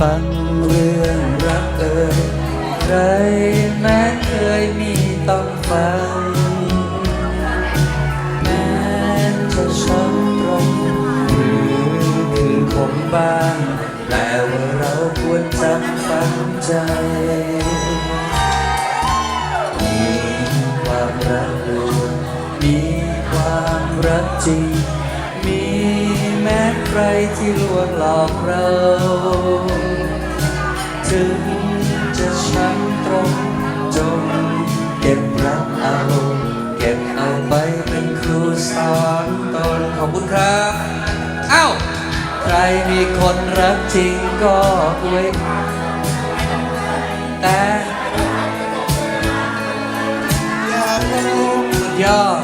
ฟังเรื่องรักเอ่ยใครแม้เคยมีต้องฟัง แม้จะช้ำตรงหรือคือคมบ้างแต่ว่าเราควรจำฝังใจมีความรักลวงมีความรักจริง ใครที่ลวงหลอกเรา ถึงจะช้ำตรงจงเก็บรักเอา เก็บเอาไปเป็นครูสอนตนขอบคุณครับเอ้าใครมีคนรักจริงก็อวยแต่สุดยอด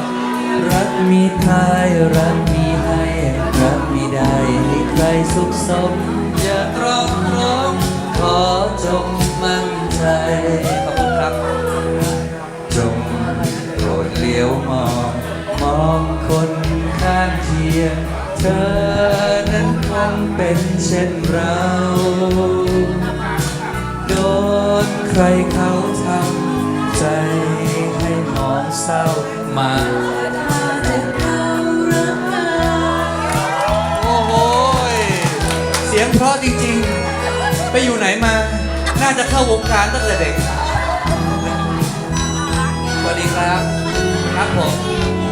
รักมีทายรักมี ได้ให้ใครสุขสม อย่าตรอมตรองขอจงมั่นใจ ขอบคุณครับ จงโปรดเลี้ยวมอง มองคนข้างเคียง เธอนั้นคงเป็นเช่นเรา โดนใครเขาทำใจให้มองเศร้ามา ยงเพราะจริงๆ ไปอยู่ไหนมา น่าจะเข้าวงการตั้งแต่เด็ก สวัสดีครับ ครับผม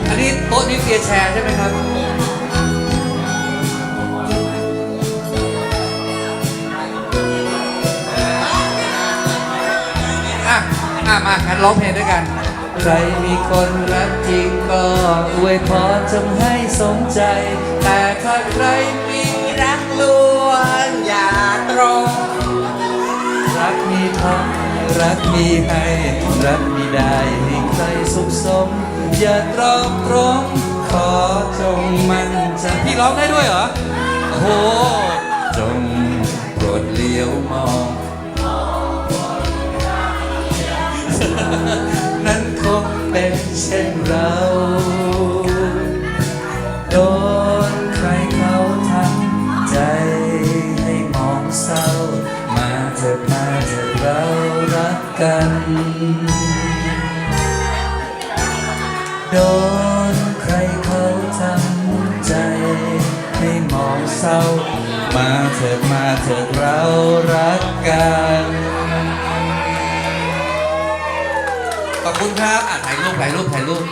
อันนี้โต๊ะนี้เฟียแชร์ใช่ไหมครับ อะ อะ มางั้นร้องเพลงด้วยกัน ใครมีคนรักจริงก็อวยพรจงให้สมใจ แต่ถ้าใครมี รักลวงอย่าตรง รักมีทั้งรักมีให้ รักมีได้ให้ใครสุขสม อย่าตรอมตรง ขอจงมั่นใจพี่ร้องได้ด้วยเหรอ โอ้โห จงโปรดเลี้ยวมอง นั้นคงเป็นเช่นเรา เรารักกัน โดนใครเขาทำใจ ให้มองเศร้า มาเถิดมาเถิดเรารักกัน ขอบคุณครับ อะถ่ายรูปถ่ายรูปถ่ายรูป